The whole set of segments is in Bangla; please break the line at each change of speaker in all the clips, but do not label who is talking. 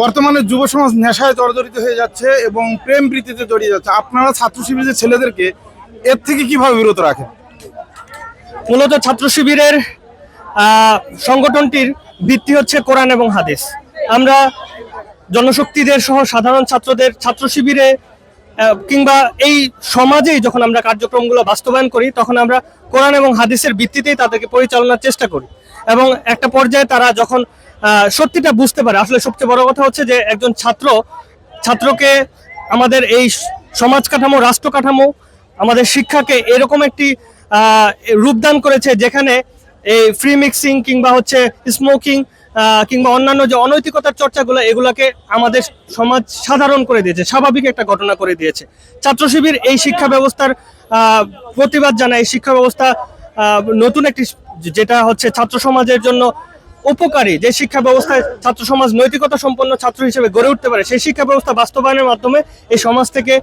বর্তমানে যুব সমাজ নেশায় জর্জরিত হয়ে যাচ্ছে এবং প্রেম প্রীতিতে জড়িয়ে যাচ্ছে। আপনারা ছাত্র শিবিরের ছেলেদেরকে, এর থেকে কীভাবে বিরত রাখেন?
মূলত ছাত্র শিবিরের সংগঠনটির ভিত্তি হচ্ছে কোরআন এবং হাদিস। আমরা জনশক্তিদের সহ সাধারণ ছাত্রদের, ছাত্র শিবিরে কিংবা এই সমাজেই যখন আমরা কার্যক্রমগুলো বাস্তবায়ন করি, তখন আমরা কোরআন এবং হাদিসের ভিত্তিতেই তাদেরকে পরিচালনার চেষ্টা করি। এবং একটা পর্যায়ে তারা যখন সত্যিটা বুঝতে পারে। আসলে সবচেয়ে বড় কথা হচ্ছে যে একজন ছাত্র, ছাত্রকে আমাদের এই সমাজ কাঠামো, রাষ্ট্র কাঠামো, আমাদের শিক্ষাকে এরকম একটি রূপদান করেছে যেখানে এই ফ্রি মিক্সিং কিংবা হচ্ছে স্মোকিং কিংবা অন্যান্য যে অনৈতিকতার চর্চাগুলো, এগুলাকে আমাদের সমাজ সাধারণ করে দিয়েছে, স্বাভাবিক একটা ঘটনা করে দিয়েছে। ছাত্র শিবির এই শিক্ষা ব্যবস্থার প্রতিবাদ জানায়। এই শিক্ষা ব্যবস্থা নতুন একটি, যেটা হচ্ছে ছাত্র সমাজের জন্য উপকারী যে শিক্ষা ব্যবস্থায় ছাত্র সমাজ নৈতিকতা সম্পন্ন ছাত্র হিসেবে গড়ে উঠতে পারে সেই শিক্ষা ব্যবস্থা বাস্তবায়নের মাধ্যমে এই সমাজ থেকে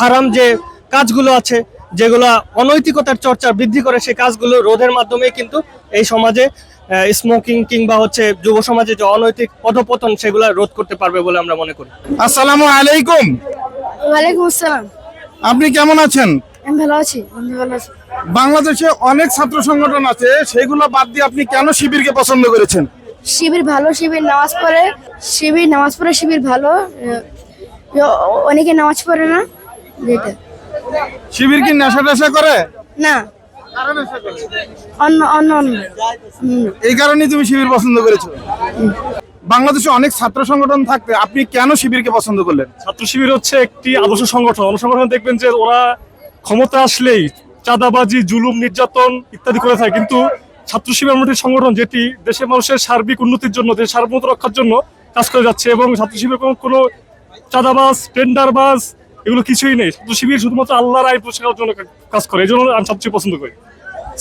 হারাম যে কাজগুলো আছে যেগুলো অনৈতিকতার চর্চা বৃদ্ধি করে সেই কাজগুলো রোধের মাধ্যমে কিন্তু এই সমাজে স্মোকিং কিংবা হচ্ছে যুব সমাজে যে অনৈতিক পদপতন সেগুলো রোধ করতে পারবে বলে আমরা মনে করি।
আসসালামু আলাইকুম।
ওয়ালাইকুম আসসালাম।
আপনি কেমন আছেন?
আমি ভালো আছি আমি ভালো আছি।
বাংলাদেশে অনেক ছাত্র সংগঠন আছে সেগুলো বাদ দিয়ে আপনি কেন শিবিরকে পছন্দ করেছেন?
শিবির ভালো শিবির নামাজ পড়ে। শিবির নামাজ পড়ে শিবির ভালো। অনেকে নামাজ পড়ে না যেটা।
শিবির কি নেশা টেশা করে?
না। অন্য অন্য
এই কারণেই তুমি শিবির পছন্দ করেছ? বাংলাদেশে অনেক ছাত্র সংগঠন থাকতে আপনি কেন শিবিরকে পছন্দ করলেন?
ছাত্র শিবির হচ্ছে একটি আদর্শ সংগঠন। সংগঠন দেখবেন যে ওরা ক্ষমতা আসলেই চাঁদাবাজি জুলুম নির্যাতন ইত্যাদি করে থাকে। কিন্তু ছাত্র শিবির এমন একটি সংগঠন যেটি দেশের মানুষের সার্বিক উন্নতির জন্য দেশের সার্বভৌমত্ব রক্ষার জন্য কাজ করে যাচ্ছে এবং ছাত্র শিবির কোনো চাঁদাবাজ টেন্ডারবাজ এগুলো কিছুই নেই। ছাত্র শিবির শুধুমাত্র আল্লাহর আয় প্রতিষ্ঠার জন্য কাজ করে। এই জন্য আমি ছাত্র শিবির পছন্দ করি।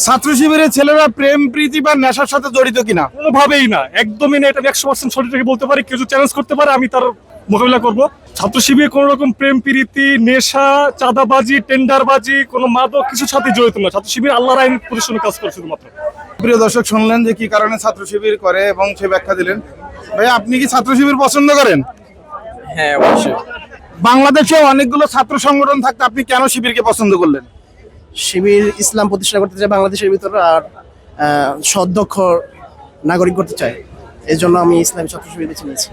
ছাত্র শিবিরের ছেলেরা প্রেম প্রীতি বা নেশার সাথে জড়িত কিনা?
কোনোভাবেই না। একদমই না। এটা একশো পার্সেন্ট রেখে বলতে পারি। কেউ চ্যালেঞ্জ করতে পারে আমি তার মোকাবিলা করব। ছাত্র শিবির কোনো রকম প্রেম প্রীতি নেশা চাঁদাবাজি টেন্ডারবাজি কোনো মাদক কিছুর সাথে জড়িত না। ছাত্র শিবির আল্লাহর আইন প্রতিষ্ঠানে কাজ করে শুধুমাত্র।
প্রিয় দর্শক শুনলেন যে কি কারণে ছাত্র শিবির করে এবং সে ব্যাখ্যা দিলেন। ভাই আপনি কি ছাত্র শিবির পছন্দ করেন?
হ্যাঁ অবশ্যই।
বাংলাদেশে অনেকগুলো ছাত্র সংগঠন থাকতে আপনি কেন শিবিরকে পছন্দ করলেন?
শিবির ইসলাম প্রতিষ্ঠা করতে চায় বাংলাদেশের ভিতরে আর সদক্ষ নাগরিক করতে চায়। এই জন্য আমি ইসলামী ছাত্র শিবির বেছে নিয়েছি।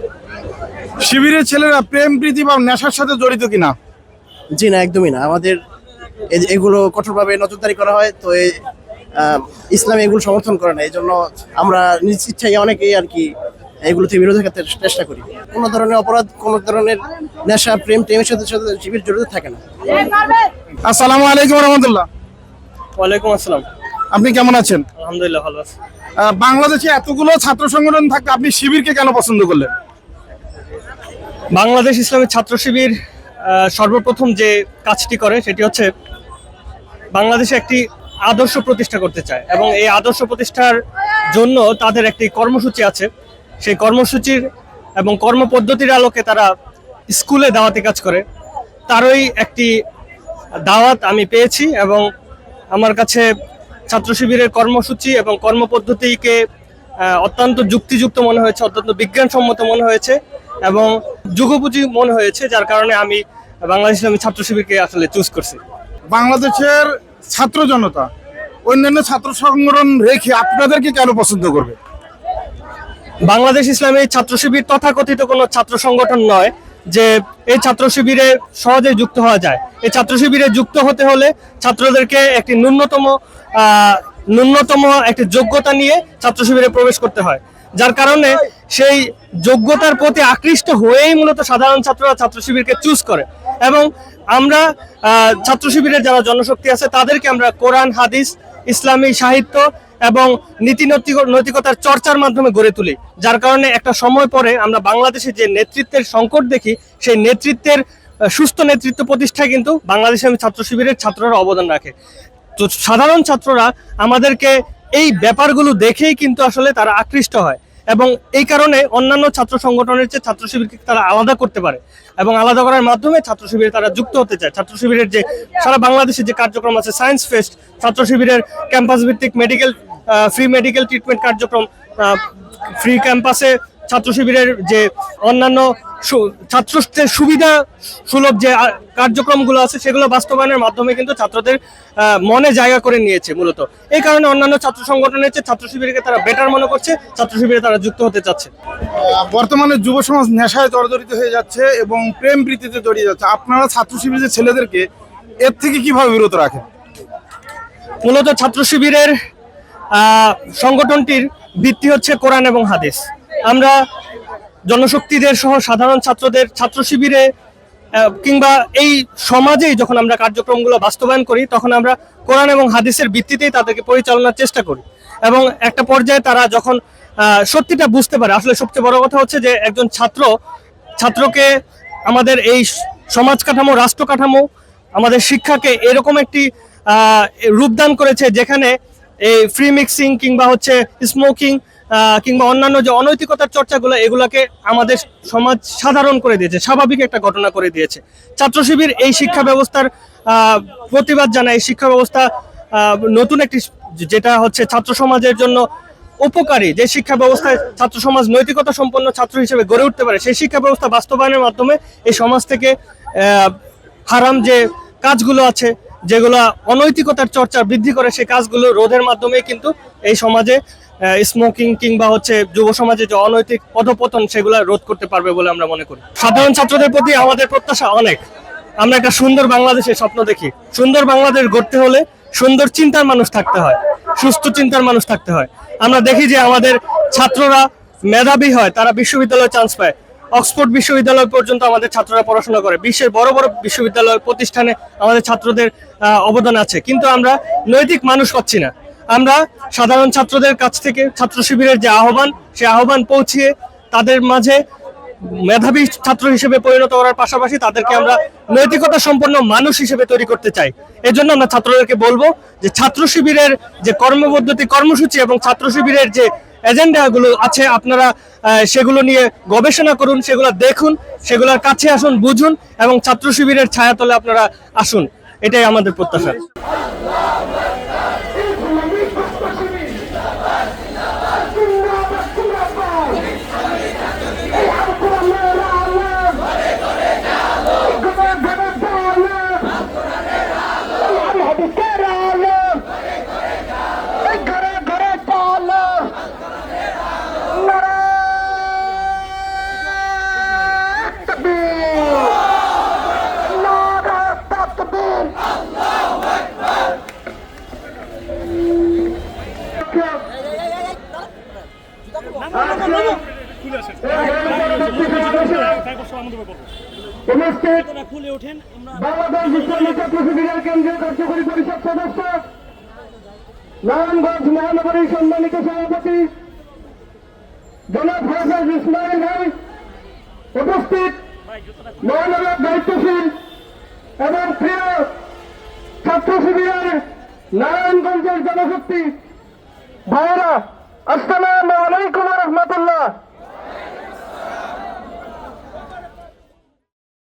শিবিরের ছেলেরা প্রেম প্রীতি বা নেশার সাথে জড়িত কিনা?
জি না একদমই না। আমাদের এগুলো কঠোরভাবে নজরদারি করা হয় তো ইসলাম এগুলো সমর্থন করে না। এই জন্য আমরা নিজ ইচ্ছায় অনেকেই আর কি এগুলো থেকে বিরোধী করতে চেষ্টা করি। কোনো ধরনের অপরাধ কোনো ধরনের নেশা প্রেম প্রেমের সাথে সাথে শিবির জড়িত থাকে না।
আসসালামু আলাইকুম রহমতুল্লাহ।
ওয়ালাইকুম আসসালাম।
আপনি কেমন আছেন?
আলহামদুলিল্লাহ ভালো আছি।
আহ, বাংলাদেশে এতগুলো ছাত্র সংগঠন থাকতে আপনি শিবিরকে কেন পছন্দ করলেন?
বাংলাদেশ ইসলামী ছাত্র শিবির সর্বপ্রথম যে কাজটি করে সেটি হচ্ছে বাংলাদেশে একটি আদর্শ প্রতিষ্ঠা করতে চায় এবং এই আদর্শ প্রতিষ্ঠার জন্য তাদের একটি কর্মসূচি আছে। সেই কর্মসূচির এবং কর্মপদ্ধতির আলোকে তারা স্কুলে দাওয়াতি কাজ করে। তারই একটি দাওয়াত আমি পেয়েছি এবং আমার কাছে ছাত্র শিবিরের কর্মসূচি এবং কর্মপদ্ধতিকে অত্যন্ত যুক্তিযুক্ত মনে হয়েছে অত্যন্ত বিজ্ঞানসম্মত মনে হয়েছে এবং যুগোপযোগী মনে হয়েছে যার কারণে আমি বাংলাদেশ ইসলামী ছাত্র শিবিরকে আসলে চুজ করছি।
বাংলাদেশের ছাত্র জনতা অন্যান্য ছাত্র সংগঠন রেখে আপনাদেরকে কেন পছন্দ করবে?
বাংলাদেশ ইসলামী ছাত্র শিবির তথাকথিত কোনো ছাত্র সংগঠন নয় যে এই ছাত্র শিবিরে সহজে যুক্ত হওয়া যায়। এই ছাত্র শিবিরে যুক্ত হতে হলে ছাত্রদেরকে একটি ন্যূনতম ন্যূনতম একটি যোগ্যতা নিয়ে ছাত্র শিবিরে প্রবেশ করতে হয়। যার কারণে সেই যোগ্যতার প্রতি আকৃষ্ট হয়েই মূলত সাধারণ ছাত্ররা ছাত্র শিবিরকে চুজ করে। এবং আমরা ছাত্র শিবিরের যারা জনশক্তি আছে, তাদেরকে আমরা কোরআন, হাদিস, ইসলামী সাহিত্য এবং নীতি নৈতিক- নৈতিকতার চর্চার মাধ্যমে গড়ে তুলি। যার কারণে একটা সময় পরে আমরা বাংলাদেশে যে নেতৃত্বের সংকট দেখি, সেই নেতৃত্বের সুস্থ নেতৃত্ব প্রতিষ্ঠায় কিন্তু বাংলাদেশে ছাত্র শিবিরের ছাত্ররা অবদান রাখে। সাধারণ ছাত্ররা আমাদেরকে এই ব্যাপারগুলো দেখেই কিন্তু আসলে তারা আকৃষ্ট হয় এবং এই কারণে অন্যান্য ছাত্র সংগঠনের চেয়ে ছাত্র শিবিরকে তারা আলাদা করতে পারে এবং আলাদা করার মাধ্যমে ছাত্র শিবিরে তারা যুক্ত হতে চায়। ছাত্র শিবিরের যে সারা বাংলাদেশে যে কার্যক্রম আছে সায়েন্স ফেস্ট ছাত্র শিবিরের ক্যাম্পাস ভিত্তিক মেডিকেল ফ্রি মেডিকেল ট্রিটমেন্ট কার্যক্রম ফ্রি ক্যাম্পাসে ছাত্র শিবিরের যে অন্যান্য ছাত্রদের সুবিধা সুলভ যে কার্যক্রমগুলো আছে সেগুলো বাস্তবায়নের মাধ্যমে কিন্তু ছাত্রদের মনে জায়গা করে নিয়েছে মূলত। এই কারণে অন্যান্য ছাত্র সংগঠনের চেয়ে ছাত্র শিবিরকে তারা বেটার মনে করছে ছাত্র শিবিরে তারা যুক্ত হতে চাচ্ছে।
বর্তমানে যুব সমাজ নেশায় জর্জরিত হয়ে যাচ্ছে এবং প্রেম প্রীতিতে জড়িয়ে যাচ্ছে। আপনারা ছাত্র শিবিরের ছেলেদেরকে এর থেকে কীভাবে বিরত রাখেন?
মূলত ছাত্র শিবিরের সংগঠনটির ভিত্তি হচ্ছে কোরআন এবং হাদিস। আমরা জনশক্তিদের সহ সাধারণ ছাত্রদের, ছাত্র শিবিরে কিংবা এই সমাজেই যখন আমরা কার্যক্রমগুলো বাস্তবায়ন করি, তখন আমরা কোরআন এবং হাদিসের ভিত্তিতেই তাদেরকে পরিচালনার চেষ্টা করি। এবং একটা পর্যায়ে তারা যখন সত্যিটা বুঝতে পারে, আসলে সবচেয়ে বড় কথা হচ্ছে যে একজন ছাত্র, ছাত্রকে আমাদের এই সমাজ কাঠামো, রাষ্ট্র কাঠামো, আমাদের শিক্ষাকে এরকম একটি রূপদান করেছে যেখানে এই ফ্রি মিক্সিং কিংবা হচ্ছে স্মোকিং কিংবা অন্যান্য যে অনৈতিকতার চর্চাগুলো, এগুলাকে আমাদের সমাজ সাধারণ করে দিয়েছে, স্বাভাবিক একটা ঘটনা করে দিয়েছে। ছাত্র শিবির এই শিক্ষা ব্যবস্থার প্রতিবাদ জানায়। শিক্ষা ব্যবস্থা নতুন একটি যেটা হচ্ছে ছাত্র সমাজের জন্য উপকারী। যে শিক্ষা ব্যবস্থায় ছাত্র সমাজ নৈতিকতা সম্পন্ন ছাত্র হিসেবে গড়ে উঠতে পারে, সেই শিক্ষা ব্যবস্থা বাস্তবায়নের মাধ্যমে এই সমাজ থেকে হারাম যে কাজগুলো আছে, যেগুলো অনৈতিকতার চর্চা বৃদ্ধি করে, সেই কাজগুলো রোধের মাধ্যমে কিন্তু এই সমাজে স্মোকিং কিংবা হচ্ছে যুব সমাজে যে অনৈতিক পদপতন সেগুলো রোধ করতে পারবে বলে আমরা মনে করি। সাধারণ ছাত্রদের প্রতি আমাদের প্রত্যাশা অনেক। আমরা একটা সুন্দর বাংলাদেশের স্বপ্ন দেখি। সুন্দর বাংলাদেশ গড়তে হলে সুন্দর চিন্তার মানুষ থাকতে হয়, সুস্থ চিন্তার মানুষ থাকতে হয়। আমরা দেখি যে আমাদের ছাত্ররা মেধাবী হয়, তারা বিশ্ববিদ্যালয়ে চান্স পায়। অক্সফোর্ড বিশ্ববিদ্যালয় পর্যন্ত আমাদের ছাত্ররা পড়াশোনা করে। বিশ্বের বড় বড় বিশ্ববিদ্যালয় প্রতিষ্ঠানে আমাদের ছাত্রদের অবদান আছে। কিন্তু আমরা নৈতিক মানুষ পাচ্ছি না। আমরা সাধারণ ছাত্রদের কাছ থেকে, ছাত্র শিবিরের যে আহ্বান, সে আহ্বান পৌঁছিয়ে তাদের মাঝে মেধাবী ছাত্র হিসেবে পরিণত করার পাশাপাশি তাদেরকে আমরা নৈতিকতা সম্পন্ন মানুষ হিসেবে তৈরি করতে চাই। এজন্য আমরা ছাত্রদেরকে বলব যে ছাত্র শিবিরের যে কর্মপদ্ধতি, কর্মসূচি এবং ছাত্র শিবিরের যে এজেন্ডাগুলো আছে, আপনারা সেগুলো নিয়ে গবেষণা করুন, সেগুলো দেখুন, সেগুলোর কাছে আসুন, বুঝুন এবং ছাত্র শিবিরের ছায়াতলে আপনারা আসুন। এটাই আমাদের প্রত্যাশা।
কেন্দ্রীয় কার্যকরী পরিষদ সদস্য নারায়ণগঞ্জ মহানগরীর সম্মানিত সভাপতি জনাব হাসান ইসমাইল ভাই উপস্থিত মহানগর দায়িত্বশীল এবং প্রিয় ছাত্র শিবিরের নারায়ণগঞ্জের জনশক্তি। ভাইয়েরা, আসসালামু আলাইকুম রহমতুল্লাহ।